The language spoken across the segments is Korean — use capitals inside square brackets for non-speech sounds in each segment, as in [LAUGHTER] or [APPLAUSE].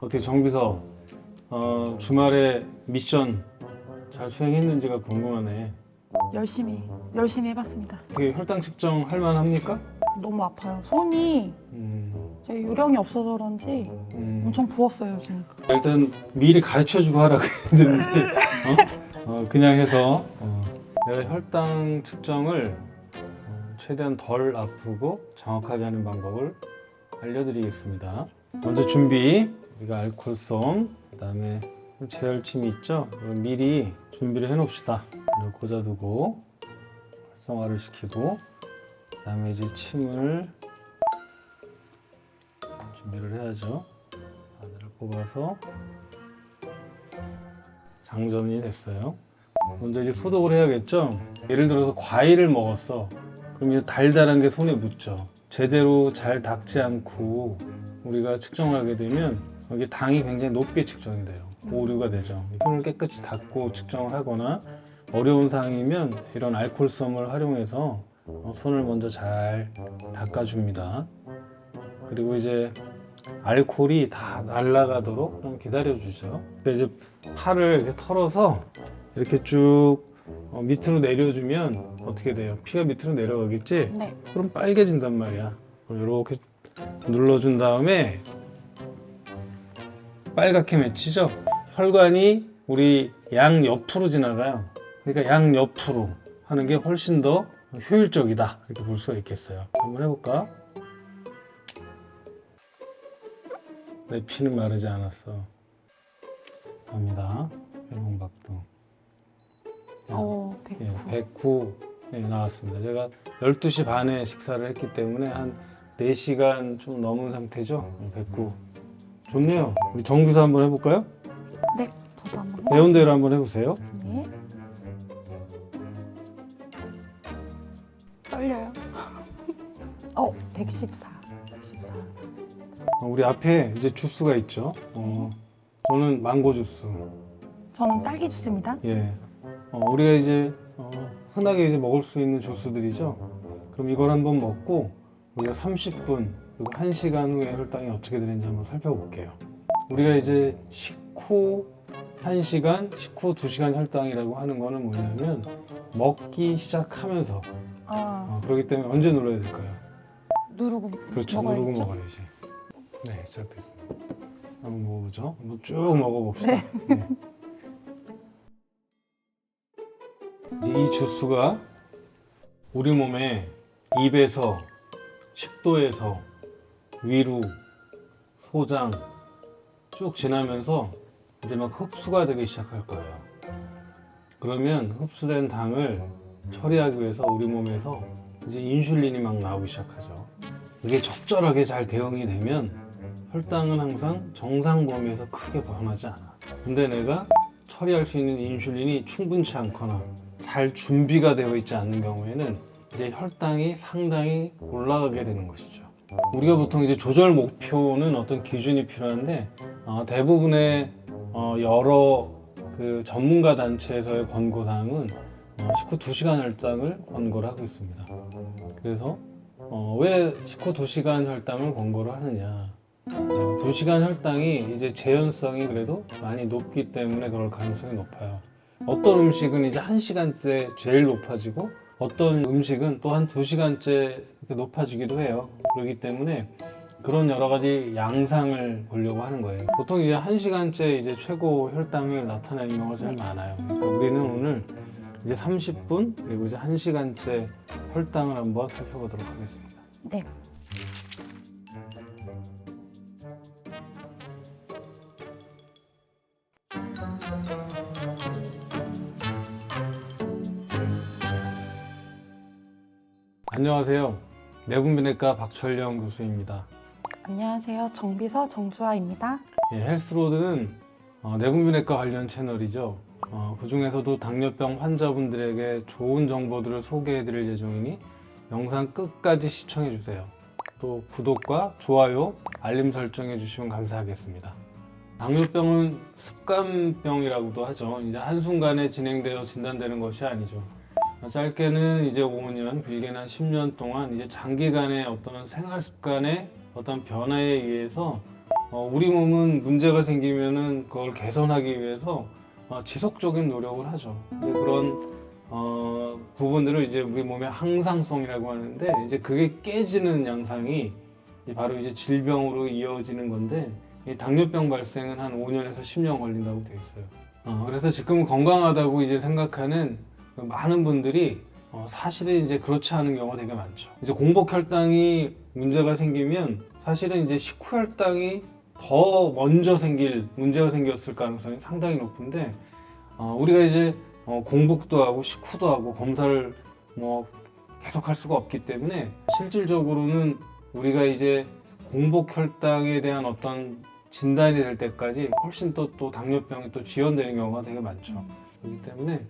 어떻게 정비서 어, 주말에 미션 잘 수행했는지가 궁금하네. 열심히 열심히 해봤습니다. 어떻게 혈당 측정 할 만합니까? 너무 아파요. 손이 음, 제 요령이 없어서 그런지 음. 엄청 부었어요 지금. 일단 미리 가르쳐주고 하라고 했는데 어? 어, 그냥 해서 어. 내가 혈당 측정을 어, 최대한 덜 아프고 정확하게 하는 방법을 알려드리겠습니다. 먼저 준비 우리가 알코올성 그다음에 제혈침이 있죠. 미리 준비를 해놓읍시다. 이걸 꽂아두고 활성화를 시키고 그다음에 이제 침을 준비를 해야죠. 바늘을 뽑아서 장전이 됐어요. 먼저 이제 소독을 해야겠죠. 예를 들어서 과일을 먹었어. 그럼 이제 달달한 게 손에 묻죠. 제대로 잘 닦지 않고 우리가 측정하게 되면 여기 당이 굉장히 높게 측정이 돼요. 오류가 되죠. 손을 깨끗이 닦고 측정을 하거나 어려운 상황이면 이런 알코올솜을 활용해서 어, 손을 먼저 잘 닦아줍니다. 그리고 이제 알코올이 다 날아가도록 좀 기다려주죠. 이제 팔을 이렇게 털어서 이렇게 쭉 어, 밑으로 내려주면 어떻게 돼요? 피가 밑으로 내려가겠지? 네. 그럼 빨개진단 말이야. 이렇게 눌러준 다음에 빨갛게 맺히죠? 혈관이 우리 양 옆으로 지나가요. 그러니까 양 옆으로 하는 게 훨씬 더 효율적이다. 이렇게 볼 수가 있겠어요. 한번 해볼까? 내 피는 마르지 않았어. 갑니다. 해봉박도. 어, 예, 109. 109 네, 나왔습니다. 제가 12시 반에 식사를 했기 때문에 한 4시간 좀 넘은 상태죠. 109. 좋네요. 우리 정규사 한번 해볼까요? 네, 저도 한번 배운. 대로 한번 해보세요. 네. 떨려요. [LAUGHS] 어, 114. 114. 어, 우리 앞에 이제 주스가 있죠. 어, 저는 망고 주스. 저는 딸기 주스입니다. 예. 어, 우리가 이제 어, 흔하게 이제 먹을 수 있는 주스들이죠. 그럼 이걸 한번 먹고 우리가 30분 그리고 1시간 후에 혈당이 어떻게 되는지 한번 살펴볼게요. 우리가 이제 식후 1시간, 식후 2시간 혈당이라고 하는 거는 뭐냐면 먹기 시작하면서 아, 어, 그렇기 때문에 언제 눌러야 될까요? 누르고 그렇죠. 먹어야겠죠? 누르고 먹어야지. 네, 시작됐습니다. 한번 먹어보죠. 한번 쭉 먹어봅시다. 네. 이제 이 주스가 우리 몸에 입에서 식도에서 위로 소장 쭉 지나면서 이제 막 흡수가 되기 시작할 거예요. 그러면 흡수된 당을 처리하기 위해서 우리 몸에서 이제 인슐린이 막 나오기 시작하죠. 이게 적절하게 잘 대응이 되면 혈당은 항상 정상 범위에서 크게 변하지 않아. 근데 내가 처리할 수 있는 인슐린이 충분치 않거나 잘 준비가 되어 있지 않는 경우에는 이제 혈당이 상당히 올라가게 되는 것이죠. 우리가 보통 이제 조절 목표는 어떤 기준이 필요한데 어, 대부분의 어, 여러 그 전문가 단체에서의 권고 사항은 어, 식후 2시간 혈당을 권고를 하고 있습니다. 그래서 어, 왜 식후 2시간 혈당을 권고를 하느냐? 어, 2시간 혈당이 이제 재현성이 그래도 많이 높기 때문에 그럴 가능성이 높아요. 어떤 음식은 이제 1시간대 제일 높아지고 어떤 음식은 또한 2시간째 이렇게 높아지기도 해요. 그렇기 때문에 그런 여러 가지 양상을 보려고 하는 거예요. 보통 이제 1시간째 이제 최고 혈당을 나타내는 경우가 제일 많아요. 그러니까 우리는 오늘 이제 30분 그리고 이제 1시간째 혈당을 한번 살펴보도록 하겠습니다. 네. 안녕하세요. 내분비내과 박철영 교수입니다. 안녕하세요. 정비서 정주아입니다. 예, 헬스로드는 어, 내분비내과 관련 채널이죠. 어, 그 중에서도 당뇨병 환자분들에게 좋은 정보들을 소개해드릴 예정이니 영상 끝까지 시청해주세요. 또 구독과 좋아요, 알림 설정해주시면 감사하겠습니다. 당뇨병은 습관병이라고도 하죠. 이제 한순간에 진행되어 진단되는 것이 아니죠. 짧게는 이제 5년, 길게는 한 10년 동안 이제 장기간의 어떤 생활 습관의 어떤 변화에 의해서 어, 우리 몸은 문제가 생기면은 그걸 개선하기 위해서 어, 지속적인 노력을 하죠. 그런 어, 부분들을 이제 우리 몸의 항상성이라고 하는데 이제 그게 깨지는 양상이 바로 이제 질병으로 이어지는 건데 이 당뇨병 발생은 한 5년에서 10년 걸린다고 되어 있어요. 어, 그래서 지금 건강하다고 이제 생각하는 그 많은 분들이 어, 사실은 이제 그렇지 않은 경우가 되게 많죠. 이제 공복 혈당이 문제가 생기면 사실은 이제 식후 혈당이 더 먼저 생길 문제가 생겼을 가능성이 상당히 높은데 어, 우리가 이제 어, 공복도 하고 식후도 하고 검사를 뭐 계속 할 수가 없기 때문에 실질적으로는 우리가 이제 공복 혈당에 대한 어떤 진단이 될 때까지 훨씬 또, 또 당뇨병이 또 지연되는 경우가 되게 많죠. 그렇기 때문에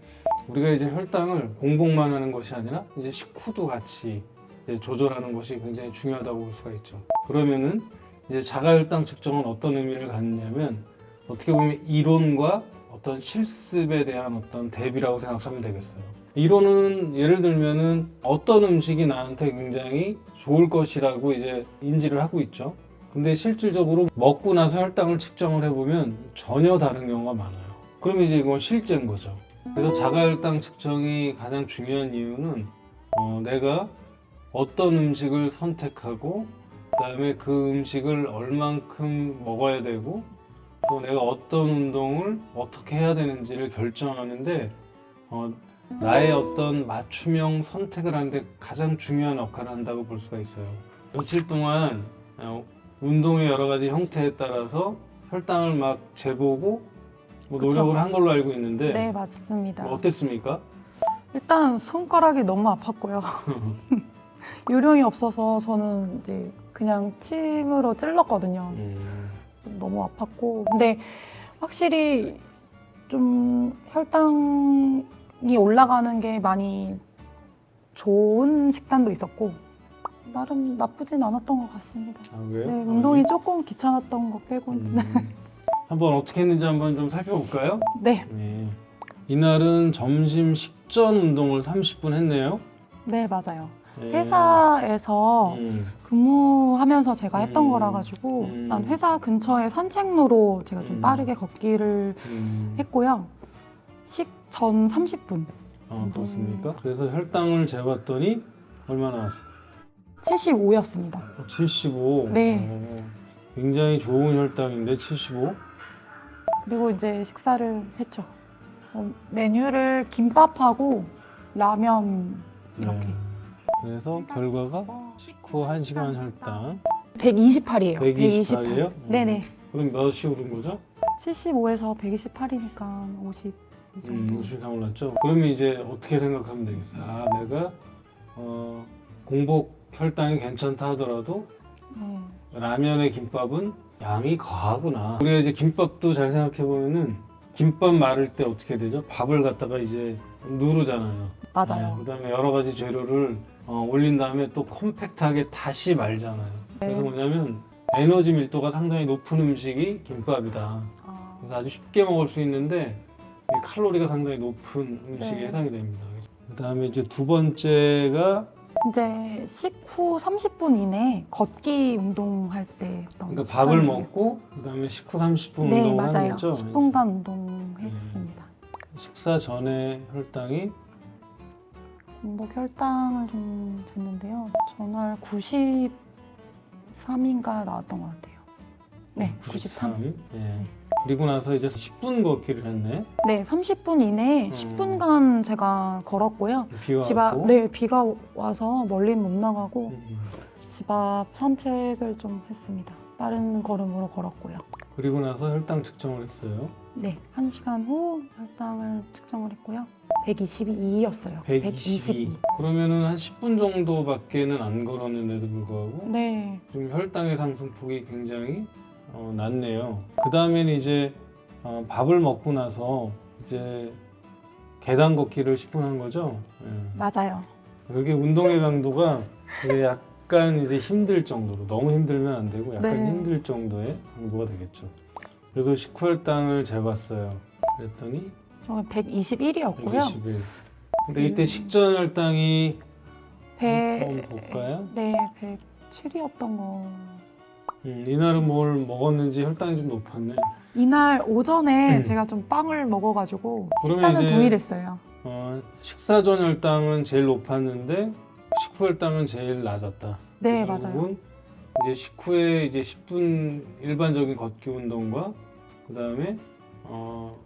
우리가 이제 혈당을 공복만 하는 것이 아니라 이제 식후도 같이 이제 조절하는 것이 굉장히 중요하다고 볼 수가 있죠. 그러면은 이제 자가혈당 측정은 어떤 의미를 갖느냐면 어떻게 보면 이론과 어떤 실습에 대한 어떤 대비라고 생각하면 되겠어요. 이론은 예를 들면은 어떤 음식이 나한테 굉장히 좋을 것이라고 이제 인지를 하고 있죠. 근데 실질적으로 먹고 나서 혈당을 측정을 해보면 전혀 다른 경우가 많아요. 그러면 이제 이건 실제인 거죠. 그래서 자가혈당 측정이 가장 중요한 이유는 어, 내가 어떤 음식을 선택하고 그다음에 그 음식을 얼만큼 먹어야 되고 또 내가 어떤 운동을 어떻게 해야 되는지를 결정하는데 어, 나의 어떤 맞춤형 선택을 하는데 가장 중요한 역할을 한다고 볼 수가 있어요. 며칠 동안 어, 운동의 여러 가지 형태에 따라서 혈당을 막 재보고 뭐 그쵸. 노력을 한 걸로 알고 있는데 네, 맞습니다. 어땠습니까? 일단 손가락이 너무 아팠고요. [LAUGHS] 요령이 없어서 저는 이제 그냥 침으로 찔렀거든요. 음, 너무 아팠고. 근데 확실히 좀 혈당이 올라가는 게 많이 좋은 식단도 있었고 나름 나쁘진 않았던 것 같습니다. 아, 왜요? 네, 운동이 조금 귀찮았던 거 빼고는. 음, [LAUGHS] 한번 어떻게 했는지 한번 좀 살펴볼까요? 네, 네. 이날은 점심 식전 운동을 30분 했네요. 네 맞아요. 네. 회사에서 음, 근무하면서 제가 했던 음. 거라 가지고 음. 일단 회사 근처에 산책로로 제가 좀 음. 빠르게 걷기를 음. 했고요. 식전 30분, 아, 그렇습니까? 그래서 혈당을 재봤더니 얼마 나 왔어요? 75였습니다. 어, 75. 네. 어, 굉장히 좋은 혈당인데 75. 그리고 이제 식사를 했죠. 어, 메뉴를 김밥하고 라면 이렇게. 네. 그래서 결과가 식후 1시간 혈당 128이에요. 128 이에요? 네네. 그럼 몇이 오른 거죠? 75에서 128이니까 50 이 정도. 음, 50 이상 올랐죠? 그러면 이제 어떻게 생각하면 되겠어요? 아, 내가 어, 공복 혈당이 괜찮다 하더라도 네. 라면에 김밥은 양이 과하구나. 우리가 이제 김밥도 잘 생각해 보면은 김밥 말을 때 어떻게 되죠? 밥을 갖다가 이제 누르잖아요. 맞아요. 네, 그다음에 여러 가지 재료를 어, 올린 다음에 또 컴팩트하게 다시 말잖아요. 그래서 네. 뭐냐면 에너지 밀도가 상당히 높은 음식이 김밥이다. 아, 그래서 아주 쉽게 먹을 수 있는데 이 칼로리가 상당히 높은 음식에 네. 해당이 됩니다. 그다음에 이제 두 번째가 이제 식후 30분 이내 걷기 운동할 때 어떤 그러니까 밥을 습관이에요. 먹고 그다음에 식후 30분 네 운동을 하는 맞아요. 거죠. 10분간 운동했습니다. 식사 전에 혈당이 공복 혈당을 좀 쟀는데요. 전날 93인가 나왔던 것 같아요. 네, 93. 예. 그리고 나서 이제 10분 걷기를 했네. 네, 30분 이내에 음. 10분간 제가 걸었고요. 비가 집. 앞, 네, 비가 와서 멀리는 못 나가고 음. 집 앞 산책을 좀 했습니다. 빠른 걸음으로 걸었고요. 그리고 나서 혈당 측정을 했어요. 네, 1시간 후 혈당을 측정을 했고요. 122였어요. 122. 그러면은 한 10분 정도밖에는 안 걸었는데도 불구하고 네, 좀 혈당의 상승폭이 굉장히 어, 낮네요. 그 다음에는 이제 어, 밥을 먹고 나서 이제 계단 걷기를 10분 한 거죠. 예. 맞아요. 그게 운동의 강도가 약간 이제 힘들 정도로 너무 힘들면 안 되고 약간 네. 힘들 정도의 강도가 되겠죠. 그래서 식후 혈당을 재봤어요. 그랬더니 저는 121이었고요. 121. 근데 이때 식전 혈당이 배, 한번 볼까요? 네, 107이었던 것 음, 이날은 뭘 먹었는지 혈당이 좀 높았네. 이날 오전에 음. 제가 좀 빵을 먹어가지고 그러면 식단은 이제- 동일했어요. 어, 식사 전 혈당은 제일 높았는데 식후 혈당은 제일 낮았다. 네, 그 맞아요. 이제 식후에 이제 10분 일반적인 걷기 운동과 그 다음에 어,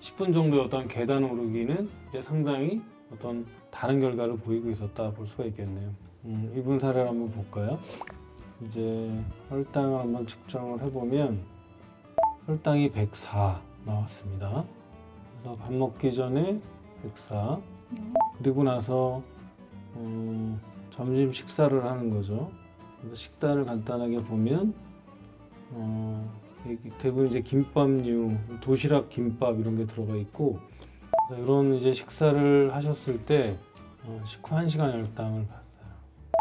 10분 정도의 어떤 계단 오르기는 이제 상당히 어떤 다른 결과를 보이고 있었다 볼 수가 있겠네요. 음, 이분 사례를 한번 볼까요? 이제 혈당을 한번 측정을 해보면 혈당이 104 나왔습니다. 그래서 밥 먹기 전에 104 그리고 나서 음, 점심 식사를 하는 거죠. 식단을 간단하게 보면 어, 이- 대부분 이제 김밥류, 도시락 김밥 이런 게 들어가 있고 이런 이제 식사를 하셨을 때 어, 식후 1시간 혈당을 봤어요.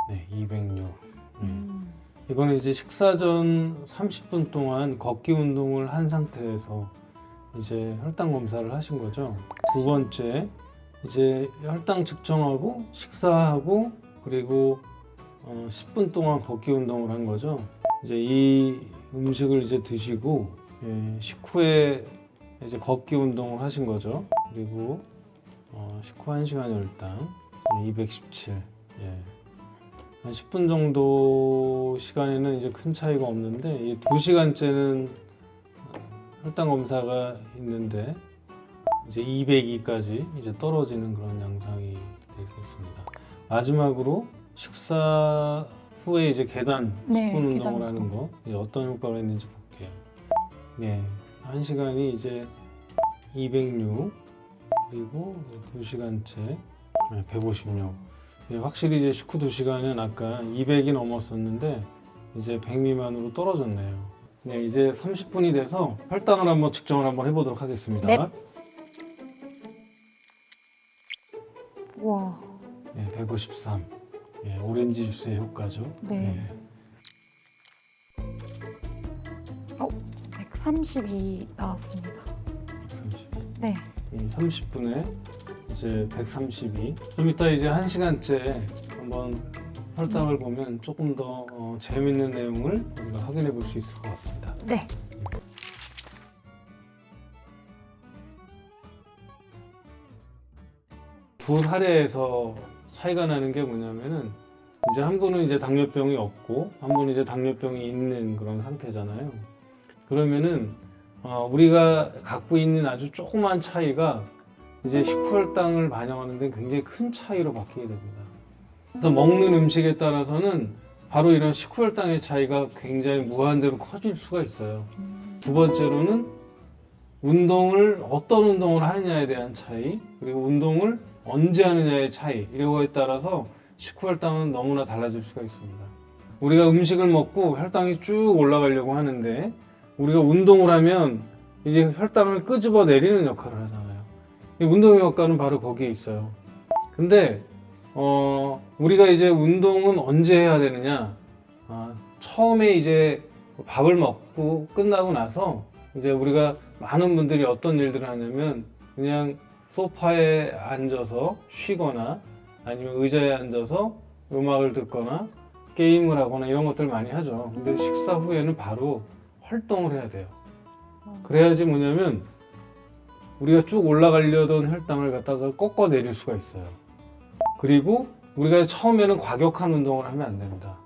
네, 206. 네. 음. 이거는 이제 식사 전 30분 동안 걷기 운동을 한 상태에서 이제 혈당 검사를 하신 거죠. 두 번째 이제 혈당 측정하고 식사하고 그리고 어 10분 동안 걷기 운동을 한 거죠. 이제 이 음식을 이제 드시고 예, 식후에 이제 걷기 운동을 하신 거죠. 그리고 어 식후 1시간 혈당 217. 예. 한 10분 정도 시간에는 이제 큰 차이가 없는데 이 2시간째는 혈당 검사가 있는데 이제 202까지 이제 떨어지는 그런 양상이 되겠습니다. 마지막으로 식사 후에 이제 계단 네, 10분 계단 운동을 하는 거 이제 어떤 효과가 있는지 볼게요. 네, 한 시간이 이제 206 그리고 2시간째 156. 예, 확실히 이제 식후 2시간은 아까 200이 넘었었는데 이제 100 미만으로 떨어졌네요. 네, 이제 30분이 돼서 혈당을 한번 측정을 한번 해보도록 하겠습니다. 네. 와, 네, 153. 예, 오렌지 주스의 효과죠. 네. 132 나왔습니다. 132. 네. 30분에 이제 132. 좀 이따 이제 1시간째 한번 혈당을 보면 조금 더 어, 재밌는 내용을 우리가 확인해 볼 수 있을 것 같습니다. 네. 두 사례에서 차이가 나는 게 뭐냐면은 이제 한 분은 이제 당뇨병이 없고 한 분은 이제 당뇨병이 있는 그런 상태잖아요. 그러면은 어, 우리가 갖고 있는 아주 조그만 차이가 이제 식후혈당을 반영하는 데 굉장히 큰 차이로 바뀌게 됩니다. 그래서 먹는 음식에 따라서는 바로 이런 식후혈당의 차이가 굉장히 무한대로 커질 수가 있어요. 두 번째로는 운동을 어떤 운동을 하느냐에 대한 차이 그리고 운동을 언제 하느냐의 차이 이거에 따라서 식후 혈당은 너무나 달라질 수가 있습니다. 우리가 음식을 먹고 혈당이 쭉 올라가려고 하는데 우리가 운동을 하면 이제 혈당을 끄집어 내리는 역할을 하잖아요. 이 운동의 효과는 바로 거기에 있어요. 근데 어, 우리가 이제 운동은 언제 해야 되느냐? 아, 처음에 이제 밥을 먹고 끝나고 나서 이제 우리가 많은 분들이 어떤 일들을 하냐면 그냥 소파에 앉아서 쉬거나 아니면 의자에 앉아서 음악을 듣거나 게임을 하거나 이런 것들 많이 하죠. 근데 식사 후에는 바로 활동을 해야 돼요. 그래야지 뭐냐면 우리가 쭉 올라가려던 혈당을 갖다가 꺾어 내릴 수가 있어요. 그리고 우리가 처음에는 과격한 운동을 하면 안 됩니다.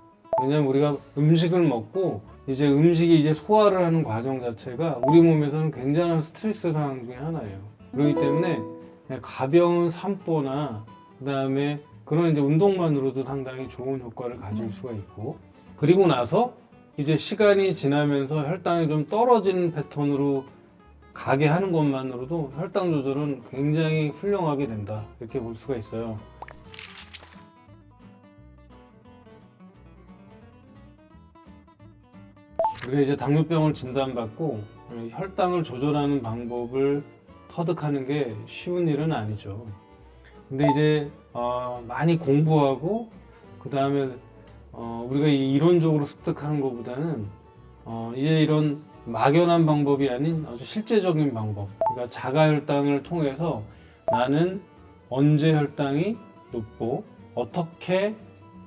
왜냐면 우리가 음식을 먹고 이제 음식이 이제 소화를 하는 과정 자체가 우리 몸에서는 굉장한 스트레스 상황 중에 하나예요. 그렇기 때문에 그냥 가벼운 산보나 그다음에 그런 이제 운동만으로도 상당히 좋은 효과를 가질 수가 있고 그리고 나서 이제 시간이 지나면서 혈당이 좀 떨어지는 패턴으로 가게 하는 것만으로도 혈당 조절은 굉장히 훌륭하게 된다 이렇게 볼 수가 있어요. 우리가 이제 당뇨병을 진단받고 혈당을 조절하는 방법을 터득하는 게 쉬운 일은 아니죠. 근데 이제 어, 많이 공부하고 그 다음에 어, 우리가 이 이론적으로 습득하는 것보다는 어, 이제 이런 막연한 방법이 아닌 아주 실제적인 방법. 그러니까 자가 혈당을 통해서 나는 언제 혈당이 높고 어떻게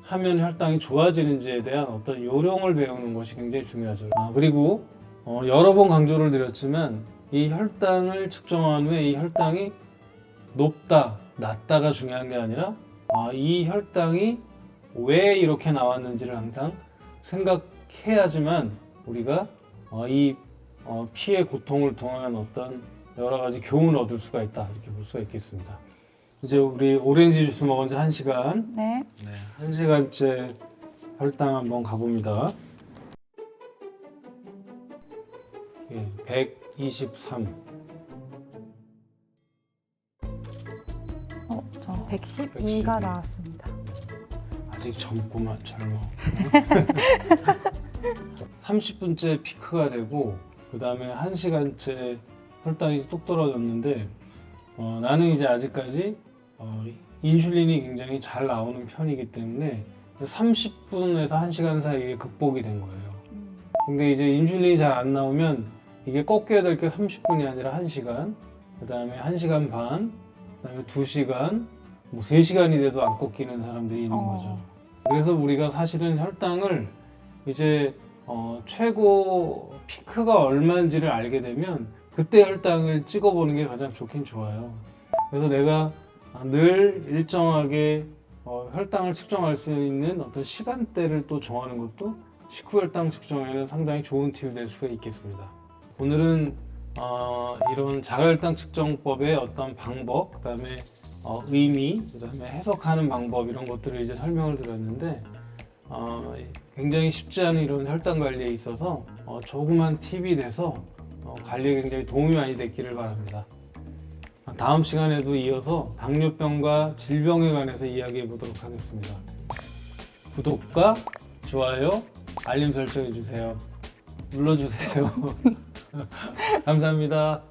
하면 혈당이 좋아지는지에 대한 어떤 요령을 배우는 것이 굉장히 중요하죠. 아, 그리고 어, 여러 번 강조를 드렸지만 이 혈당을 측정한 후에 이 혈당이 높다, 낮다가 중요한 게 아니라 아, 이 혈당이 왜 이렇게 나왔는지를 항상 생각해야지만 우리가 어, 이 어, 피의 고통을 통한 어떤 여러 가지 교훈을 얻을 수가 있다 이렇게 볼 수가 있겠습니다. 이제 우리 오렌지 주스 먹은 지 1시간 네. 네, 1시간째 혈당 한번 가봅니다. 예, 123. 어, 저 112가 112. 나왔습니다. 아직 젊구만 젊어. [LAUGHS] 30분째 피크가 되고 그 다음에 1시간째 혈당이 뚝 떨어졌는데 어, 나는 이제 아직까지 어, 인슐린이 굉장히 잘 나오는 편이기 때문에 30분에서 1시간 사이에 극복이 된 거예요. 음, 근데 이제 인슐린이 잘 안 나오면 이게 꺾여야 될 게 30분이 아니라 1시간, 그 다음에 1시간 반, 그 다음에 2시간, 뭐 3시간이 돼도 안 꺾이는 사람들이 있는 어. 거죠. 그래서 우리가 사실은 혈당을 이제 어, 최고 피크가 얼마인지를 알게 되면 그때 혈당을 찍어보는 게 가장 좋긴 좋아요. 그래서 내가 늘 일정하게 어, 혈당을 측정할 수 있는 어떤 시간대를 또 정하는 것도 식후 혈당 측정에는 상당히 좋은 팁이 될 수가 있겠습니다. 오늘은 어, 이런 자가혈당 측정법의 어떤 방법, 그다음에 어, 의미, 그다음에 해석하는 방법 이런 것들을 이제 설명을 드렸는데 어, 굉장히 쉽지 않은 이런 혈당 관리에 있어서 어, 조그만 팁이 돼서 어, 관리에 굉장히 도움이 많이 됐기를 바랍니다. 다음 시간에도 이어서 당뇨병과 질병에 관해서 이야기해 보도록 하겠습니다. 구독과 좋아요, 알림 설정해 주세요. 눌러주세요. [LAUGHS] 감사합니다.